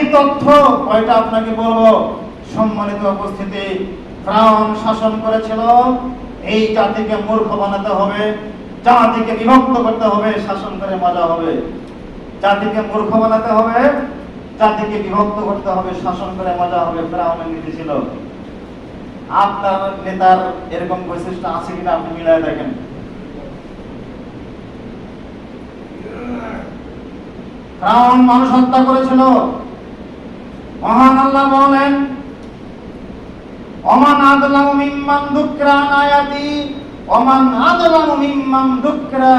অনেক তথ্য কয়টা আপনাকে বলব? সম্মানিত উপস্থিতি, ফ্রাউন শাসন করেছিল এই জাতিকে মূর্খ বানাতে হবে, জাতিকে বিভক্ত করতে হবে, শাসন করে মজা হবে। জাতিকে মূর্খ বানাতে হবে, জাতিকে বিভক্ত করতে হবে, শাসন করে মজা হবে, ফ্রাউনের নীতি ছিল। আপনার নেতার এরকম বৈশিষ্ট্য আছে কিনা আপনি মিলাই দেখেন। ফ্রাউন মানুষ হত্যা করেছিল মহান আল্লাহ বলেন অমান আদলামু মিম্মান দুকরা আয়াতি অমান আদলামু মিম্মান দুকরা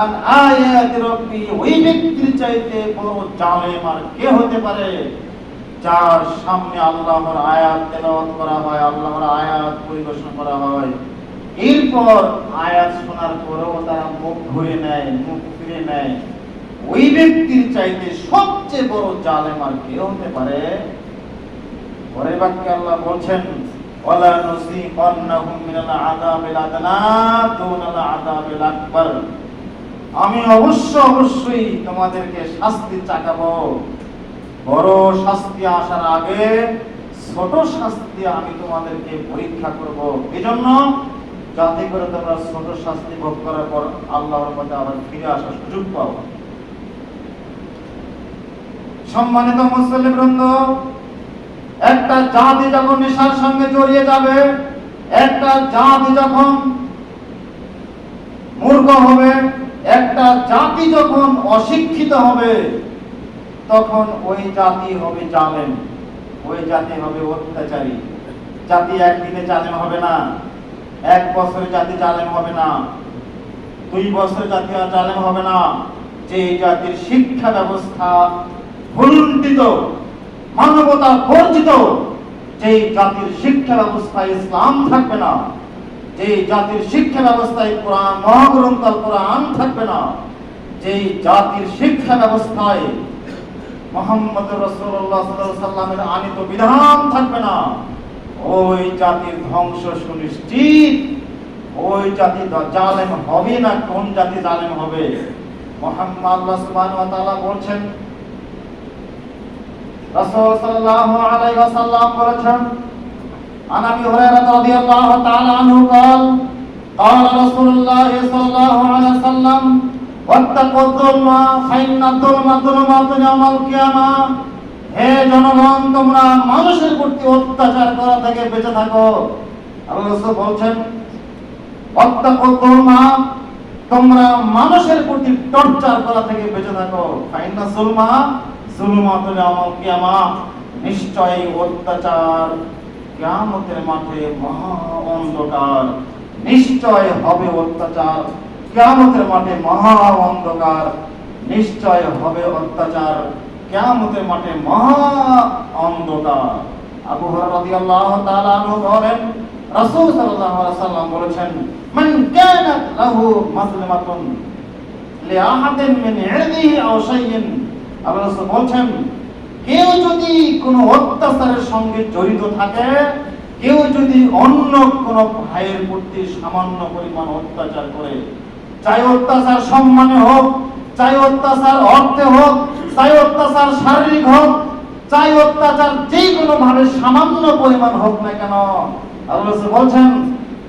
আন আয়াতি রব্বি। ওই ব্যক্তির চাইতে বড় জালেম আর কে হতে পারে যার সামনে আল্লাহর আয়াত তেলাওয়াত করা হয়, আল্লাহর আয়াত পরিবেশন করা হয়। এরপর আয়াত শোনার পরেও তারা মুখ ঘুরে নেয়, মুখ ফিরে নেয়। ওই ব্যক্তির চাইতে সবচেয়ে বড় জালেম আর কে হতে পারে? পরের বাক্যে আল্লাহ বলছেন আমি অবশ্য অবশ্যই তোমাদেরকে শাস্তি চাকাবো। বড় শাস্তি আসার আগে ছোট শাস্তি আমি তোমাদেরকে পরীক্ষা করব। এজন্য যাতে করে তোমরা ছোট শাস্তি ভোগ করার পর আল্লাহর পথে আবার ফিরে আসার সুযোগ পাও। সম্মানিত মুসলিম বৃন্দ, একটা জাতি যখন নেশার সঙ্গে জড়িয়ে যাবে, একটা জাতি যখন মূর্খ হবে, একটা জাতি যখন অশিক্ষিত হবে, তখন ওই জাতি হবে জালেম, ওই জাতি হবে অত্যাচারী। জাতি একদিনে জালেম হবে না, এক বছরে জাতি জালেম হবে না, দুই বছরে জাতি জালেম হবে না। যে জাতির শিক্ষা ব্যবস্থা ভুলুণ্ঠিত, মানবতা বর্জিত যে জাতির শিক্ষা ব্যবস্থায় ইসলাম থাকবে না যে জাতির শিক্ষা ব্যবস্থায় কোরআন, মহাগ্রন্থ আল কোরআন থাকবে না যে জাতির শিক্ষা ব্যবস্থায় মোহাম্মদ রসুল্লাহ সাল্লামের আনিত বিধান থাকবে না, ওই জাতির ধ্বংস সুনিশ্চিত, ওই জাতি জালেম হবে না, কোন জাতি জালেম হবে? মোহাম্মদ সুবহানাহু বলছেন রাসূল সাল্লাল্লাহু আলাইহি ওয়াসাল্লাম বলেছেন عن ابي هريره رضي الله تعالى عنه قال قال رسول الله صلى الله عليه وسلم واتقوا الظلم فان الظلم ظلمات يوم القيامه হে জনগণ তোমরা মানুষের প্রতি অত্যাচার করা থেকে বেঁচে থাকো আল্লাহ রাসূল বলছেন অত্যাকু যুলমা তোমরা মানুষের প্রতি টর্চার করা থেকে বেঁচে থাকো ফাইনা জুলমা জুলমাতুল ইয়াউমাল কিয়ামা নিশ্চয়ই অত্যাচার কিয়ামতের মাঠে মহা অন্ধকার। নিশ্চয় হবে অত্যাচার কিয়ামতের মাঠে মহা অন্ধকার। নিশ্চয় হবে অত্যাচার কিয়ামতের মাঠে মহা অন্ধকার। আবু হুরায়রা রাদিয়াল্লাহু তাআলা আনহু বলেন, রাসূল সাল্লাল্লাহু আলাইহি সাল্লাম বলেছেন, মান কানাত লাহু মাজলামাতুন লিআহাদিন মিন ইরদিহি আও শাইইন আল্লাহ বলছেন, কেউ যদি কোনো অত্যাচারের সঙ্গে জড়িত থাকে, কেউ যদি অন্য কোনো ভাইয়ের প্রতি সামান্য পরিমাণ অত্যাচার করে, চাই অত্যাচার সম্মানে হোক, চাই অত্যাচার অর্থে হোক, চাই অত্যাচার শারীরিক হোক, চাই অত্যাচার যে কোনো ভাবে সামান্য পরিমাণ হোক না কেন, আল্লাহ বলছেন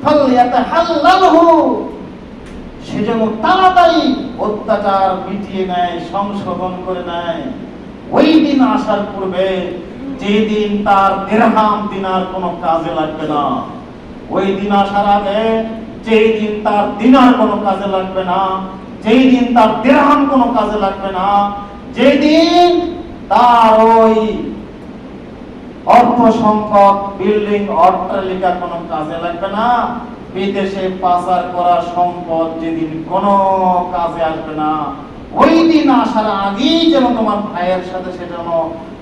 ফালইয়াতাহাল্লালহু সে যেন তাড়াতাড়ি অত্যাচার মিটিয়ে নেয়, সংশোধন করে নেয়। ওই দিন আসার পূর্বে যেদিন তার দেড়হাম দিনার কোনো কাজে লাগবে না, ওই দিন আসার আগে যেই দিন তার দিনার কোনো কাজে লাগবে না যেই দিন তার দেড়হাম কোনো কাজে লাগবে না, যেদিন তার ওই অর্থ সংখ্যক বিল্ডিং, অট্টালিকা কোনো কাজে লাগবে না বিদেশে পাচার করা সম্পদ যেদিন কোনো কাজে আসবে না, ওই দিন আসার আগেই যেন তোমার ভাইয়ের সাথে সে যেন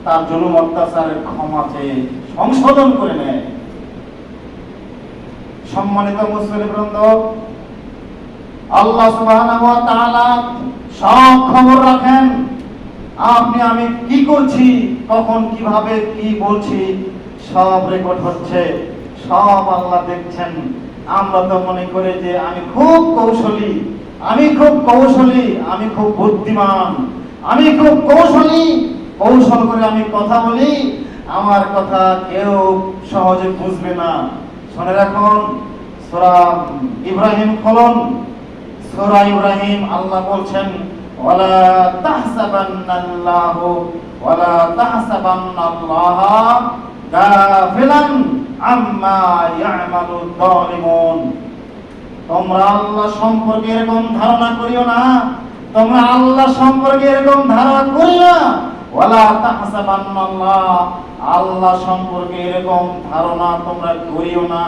তার জুলুম অত্যাচারের ক্ষমা চেয়ে সংশোধন করে নেয়। সম্মানিত মুসলিম বৃন্দ, আল্লাহ তাআলা সব খবর রাখেন। আপনি, আমি কি করছি, কখন, কীভাবে, কি বলছি, সব রেকর্ড হচ্ছে, সব আল্লাহ দেখছেন। আমরা তো মনে করি যে আমি খুব কৌশলী, আমি খুব কৌশলী, আমি খুব বুদ্ধিমান, আমি খুব কৌশলী। কৌশল করে আমি কথা বলি, আমার কথা কেউ সহজে বুঝবে না। শুনে রাখুন, সূরা ইব্রাহিম খোলন। সূরা ইব্রাহিম আল্লাহ বলছেন, ওয়ালা তাহসাবান্নাল্লাহু, ওয়ালা তাহসাবান্নাল্লাহা গাফিলান। আম্মা ইয়ামালু যালিমুন। তোমরা আল্লাহ সম্পর্কে এরকম ধারণা করিও না। তোমরা আল্লাহ সম্পর্কে এরকম ধারণা করিও আল্লাহ সম্পর্কে এরকম ধারণা তোমরা করিও না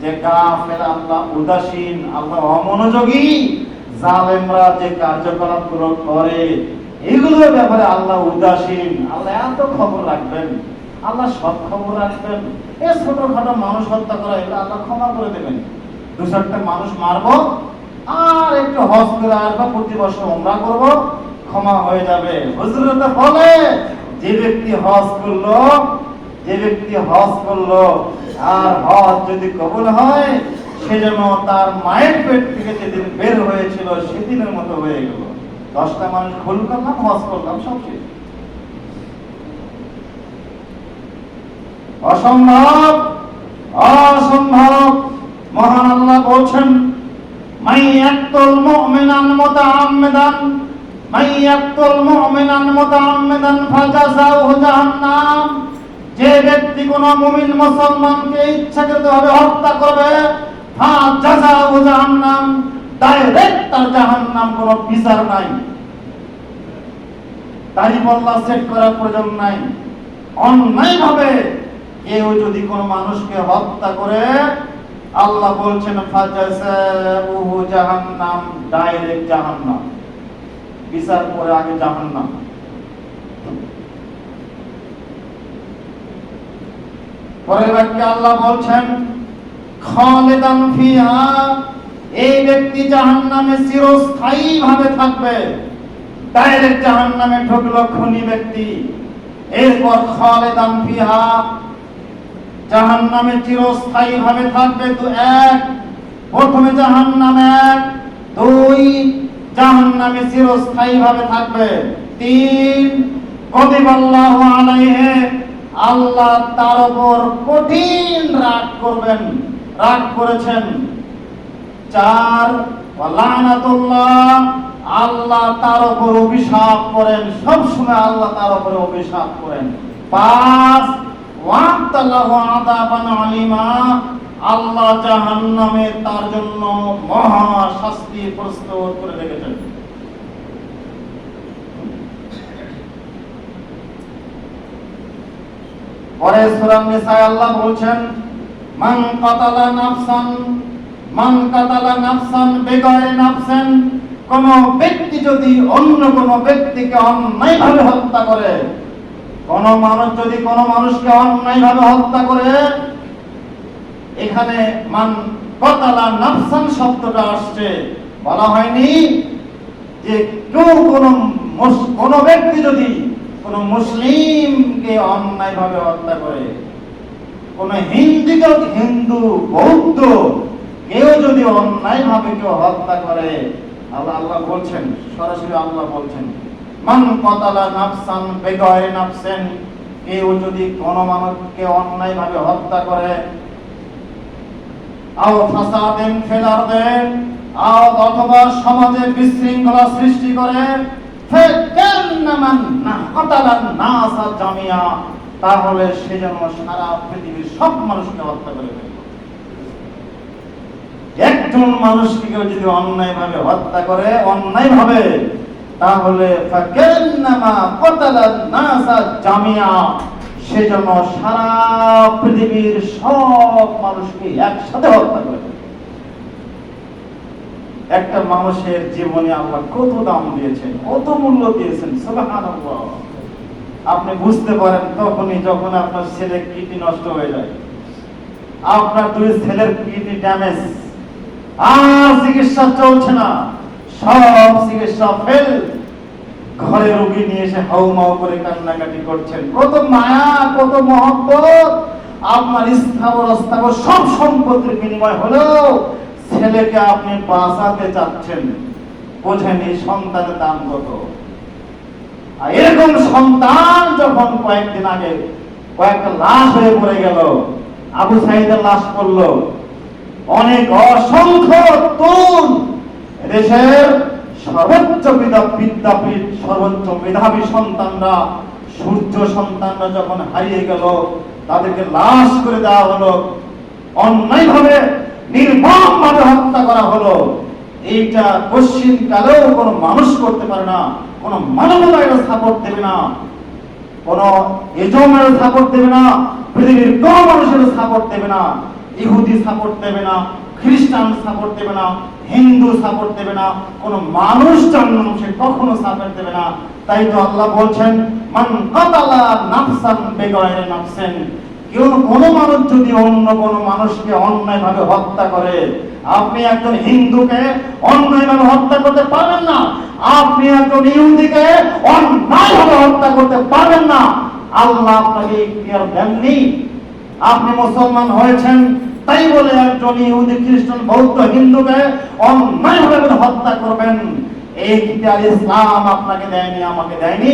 যে গাফেল আল্লাহ উদাসীন, আল্লাহ অমনোযোগী, জালেমরা যে কার্যকলাপগুলো করে, এগুলোর ব্যাপারে আল্লাহ উদাসীন। আল্লাহ এত খবর রাখবেন। আল্লাহ সব খবর রাখবেন। এ ছোটখাটো মানুষ হত্যা করা এগুলো আল্লাহ ক্ষমা করে দেবেন। দু চারটা মানুষ মারবো, আর একটু হজ করে আসব, প্রতি বছর ওমরা করব, ক্ষমা হয়ে যাবে। বলে, যে ব্যক্তি হজ করল, যে ব্যক্তি হজ করল আর হজ যদি কবুল হয় সেজন্য তার মায়ের পেট থেকে যেদিন বের হয়েছিল, সেদিনের মতো হয়ে গেল। দশটা মানুষ ভুল করলাম, হজ করলাম, সব শেষ। অসম্ভব অসম্ভব। মহান আল্লাহ বলছেন মাইয়াক্তুল মুমিনান মুতাআম্মিদান মাইয়াক্তুল মুমিনান মুতাআম্মিদান ফাজাযাউহু জাহান্নাম। যে ব্যক্তি কোন মুমিন মুসলমানকে ইচ্ছাকৃতভাবে হত্যা করবে, ফাজাযাউহু জাহান্নাম। ডাইরেক্ট তার জাহান্নাম কোনো বিচার নাই। দাড়ি পাল্লা সেট করার প্রয়োজন নাই। অন্যায় ভাবে কেউ যদি কোনো মানুষকে হত্যা করে, আল্লাহ বলছেন, ফাজাসাবুহু জাহান্নাম, ডাইরেক্ট জাহান্নাম। বিচার করে আগে জাহান্নাম। পরের বাক্যে আল্লাহ বলছেন, খালিদান ফিহা, এই ব্যক্তি জাহান্নামে চিরস্থায়ী ভাবে থাকবে। ডাইরেক্ট জাহান্নামে ঢুকলো খুনি ব্যক্তি। এরপর খালেদান ফিহা জাহান্নামে চিরস্থায়ী ভাবে থাকবে তো এক। প্রথমে জাহান জাহান্নাম এক, দুই, জাহান্নামে চিরস্থায়ী ভাবে থাকবে। তিন, কদিবাল্লাহ আলাইহে, আল্লাহ তার উপর কঠিন রাগ করবেন, রাগ করেছেন। চার লানাতুল্লাহ আল্লাহ তার উপর অভিশাপ করেন সব সময় আল্লাহ তার উপর অভিশাপ করেন। পাঁচ আল্লাহ জাহান্নামে তার জন্য মহা শাস্তি প্রস্তুত করে রেখেছেন। পরে সূরা নিসায় আল্লাহ বলছেন, মান কাতালা নাফসান, মান কাতালা নাফসান বেগরে নাফসান, কোন ব্যক্তি যদি অন্য কোন ব্যক্তিকে অন্যায়ভাবে হত্যা করে কোন মানুষ যদি কোন মানুষকে অন্যায়ভাবে হত্যা করে, এখানে মান শব্দটা আসছে। বলা হয়নি যে কেউ কোন কোন ব্যক্তি যদি কোন মুসলিমকে অন্যায়ভাবে হত্যা করে, কোন হিন্দুকে, হিন্দু, বৌদ্ধ কেউ যদি অন্যায় ভাবে কেউ হত্যা করে আল্লাহ আল্লাহ বলছেন, সরাসরি আল্লাহ বলছেন। মান কতালা নাফসান বেগয় নাফসেন। কেউ যদি কোন মানুষকে অন্যায় ভাবে হত্যা করে, আও ফাসাদেন ফেলার দেন আও অথবা সমাজে বিশৃঙ্খলা সৃষ্টি করে তাহলে সে যেন সারা পৃথিবীর সব মানুষকে হত্যা করে একজন মানুষকে কেউ যদি অন্যায় ভাবে হত্যা করে অন্যায় ভাবে তাহলে সারা পৃথিবীর সব মানুষকে একসাথে হত্যা করে একটা মানুষের জীবনে আল্লাহ কত দাম দিয়েছেন, কত মূল্য দিয়েছেন আপনি বুঝতে পারেন তখনই যখন আপনার ছেলে কিডনি নষ্ট হয়ে যায়। আপনার দুই ছেলের কিডনি ড্যামেজ। আর চিকিৎসা চলছে না। সব চিকিৎসা ফেল ঘরে রোগী নিয়ে এসে হাউ মাউ করে কান্নাকাটি করছেন। কত মায়া, কত মহব্বত। আপনার স্থাবর, অস্থাবর সব সম্পত্তির বিনিময় হলেও ছেলেকে আপনি বাঁচাতে চাচ্ছেন। বোঝেন এই সন্তানের দাম কত। আর এরকম সন্তান যখন কয়েকদিন আগে কয়েকটা লাশ হয়ে পড়ে গেল, আবু সাইদের লাশ পড়ল। অনেক অসংখ্য তরুণ দেশের সর্বোচ্চ বিদ্যাপীঠ, সর্বোচ্চ মেধাবী সন্তানরা, সূর্য সন্তানরা যখন হারিয়ে গেল, তাদেরকে লাশ করে দেওয়া হলো। অন্যায়ভাবে নির্মমভাবে হত্যা করা হলো। এইটা পশ্চিম কালেও কোনো মানুষ করতে পারে না, কোনো মানবতা এটা সাপোর্ট দেবে না, কোন এজমের সাপোর্ট দেবে না, পৃথিবীর কোন মানুষের সাপোর্ট দেবে না, ইহুদি সাপোর্ট দেবে না, খ্রিস্টান সাপোর্ট দেবে না হিন্দু সাপোর্ট দেবে না, কোন মানুষ জানলাম সে কখনো সাপোর্ট দেবে না। তাই তো আল্লাহ বলছেন, মান কাতালা নাফসান বেগয়রে নাফসেন কেউ কোন মানুষ যদি অন্য কোন মানুষকে অন্যায়ভাবে হত্যা করে, আপনি একজন হিন্দুকে অন্যায়ভাবে হত্যা করতে পারবেন না। আপনি একজন ইহুদিকে অন্যায়ভাবে হত্যা করতে পারবেন না। আল্লাহ আপনাকে ইখতিয়ার দেননি। আপনি মুসলমান হয়েছেন তাই বলে একজন ইহুদি খ্রিস্টান বৌদ্ধ হিন্দুকে অন্যায়ভাবে হত্যা করবেন। এই ইখতিয়ার ইসলাম আপনাকে দেয়নি, আমাকে দেয়নি।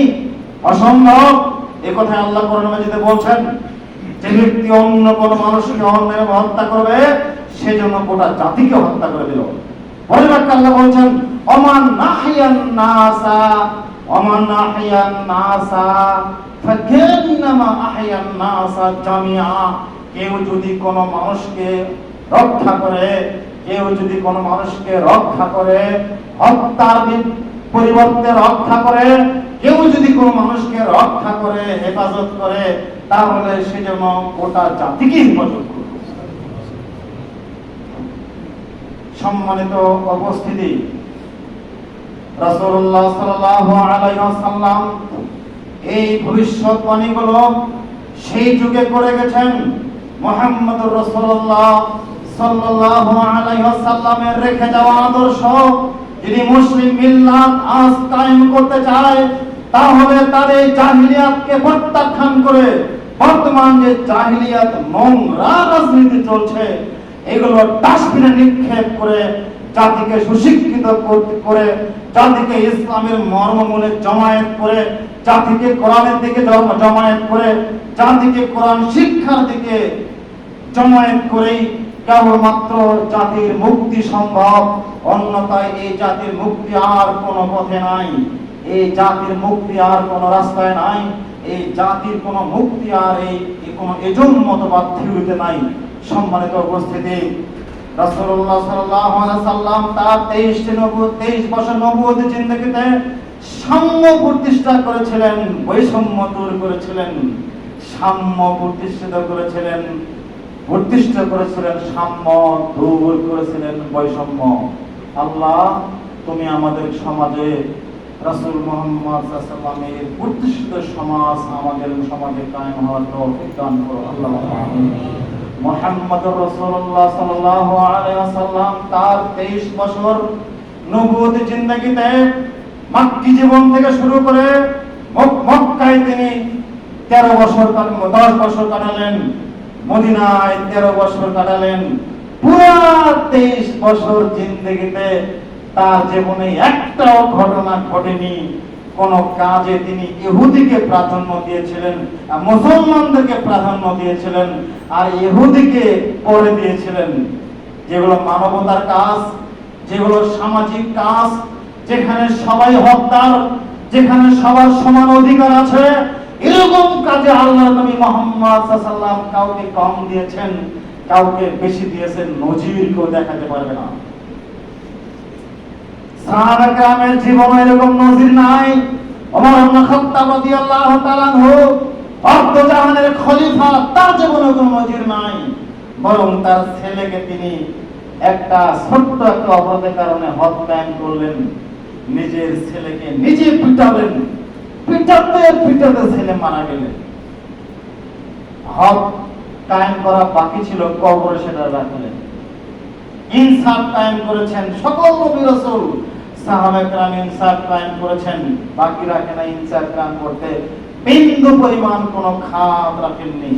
অসম্ভব। এ কথা আল্লাহ কোরআন মাজিদে বলছেন, যে ব্যক্তি অন্য কোন মানুষকে অন্যায় হত্যা করবে সেজন্য গোটা জাতিকে হত্যা করে দিল। পরে বাক্যে আল্লাহ বলছেন অমান নাহিয়ান নাসা অমান নাহিয়ান নাসা ফাকান্নামা আহয়ান নাসা জামিআ। কেউ যদি কোন মানুষকে রক্ষা করে, কেউ যদি কোন মানুষকে রক্ষা করে হত্যার পরিবর্তে রক্ষা করে, কেউ যদি কোন মানুষকে রক্ষা করে, হেফাজত করে, তাহলে সে যেন গোটা জাতিকে হেফাজত করবে সম্মানিত উপস্থিতি, রাসূলুল্লাহ সাল্লাল্লাহু আলাইহি ওয়াসাল্লাম এই ভবিষ্যৎবাণীগুলো সেই যুগে করে গেছেন। মুহাম্মদুর রাসূলুল্লাহ সাল্লাল্লাহু আলাইহি ওয়াসাল্লামের রেখে যাওয়া আদর্শ যদি মুসলিম মিল্লাত আজ কায়েম করতে চায় তাহলে তাদের জাহিলিয়াতকে প্রত্যাখ্যান করে বর্তমান যে জাহিলিয়াত নোংরা রাজনীতি চলছে, এগুলো ডাস্টবিনে নিক্ষেপ করে জাতিকে সুশিক্ষিত করে জাতিকে ইসলামের মর্মমূলে জমায়েত করে জাতিকে কোরআনের দিকে জম- জমায়েত করে জাতিকে কোরআন শিক্ষার দিকে জমায়েত করেই কেবলমাত্র জাতির মুক্তি সম্ভব। অন্যথায় এই জাতির মুক্তি আর কোনো পথে নাই। এই জাতির মুক্তি আর কোনো রাস্তায় নাই। এই জাতির কোনো মুক্তি আর এই কোনো এজন মতবাদ থিওরিতে নাই। সম্মানিত উপস্থিতি, রাসূলুল্লাহ সাল্লাল্লাহু আলাইহি সাল্লাম তার 23 টি নবুয়ত 23 বছর নবুয়ত জিন্দেগিতে সাম্য প্রতিষ্ঠা করেছিলেন, বৈষম্য দূর করেছিলেন, সাম্য প্রতিষ্ঠিত করেছিলেন। প্রতিষ্ঠা করেছিলেন সাম্য দূর করেছিলেন বৈষম্য। আল্লাহ, তুমি আমাদের সমাজে রাসূল মুহাম্মদ সাল্লামের প্রতিষ্ঠিত সমাজ আমাদের সমাজে কায়েম হওয়ার তৌফিক দান করো। আল্লাহ আমিন। মুহাম্মদুর রাসূলুল্লাহ সাল্লাল্লাহু আলাইহি তার 23 বছর নবুয়ত জিন্দেগিতে মাক্কি জীবন থেকে শুরু করে মক- মক্কায় তিনি 13 বছর কাট- 10 বছর কাটালেন। মদিনায় 13 বছর কাটালেন, পুরা 23 বছর জিন্দেগিতে তার জীবনে একটাও ঘটনা ঘটেনি। কোন কাজে তিনি ইহুদিকে প্রাধান্য দিয়েছিলেন মুসলমানদেরকে প্রাধান্য দিয়েছিলেন, আর ইহুদিকে পরে দিয়েছিলেন। যেগুলো মানবতার কাজ, যেগুলো সামাজিক কাজ, যেখানে সবাই হকদার, যেখানে সবার সমান অধিকার আছে এরকম কাজে আল্লাহ নবী মোহাম্মদ সাল্লাম কাউকে কম দিয়েছেন, কাউকে বেশি দিয়েছেন, নজির কেউ দেখাতে পারবে না। জীবনে এরকম নজির নাই। ওমর ইবনে খাত্তাব রাদিয়াল্লাহু তাআলা অর্ধ জাহানের খলিফা, তার জীবনে কোনো নজির নাই। বরং তার ছেলেকে তিনি একটা ছোট্ট একটা অপরাধের কারণে হত্যায়ন করলেন। নিজের ছেলেকে নিজে পিটালেন। পিটাতে পিটাতে ছেলে মারা হক কায়েম করা বাকি ছিল, কবরে সেটা রাখলেন ইনসাফ কায়েম করেছেন সকল নবী রাসূল। ইনসাফ কায়েম করেছেন, বাকি রাখে না ইনসাফ কায়েম করতে। বিন্দু পরিমাণ কোনো খাত রাখেননি।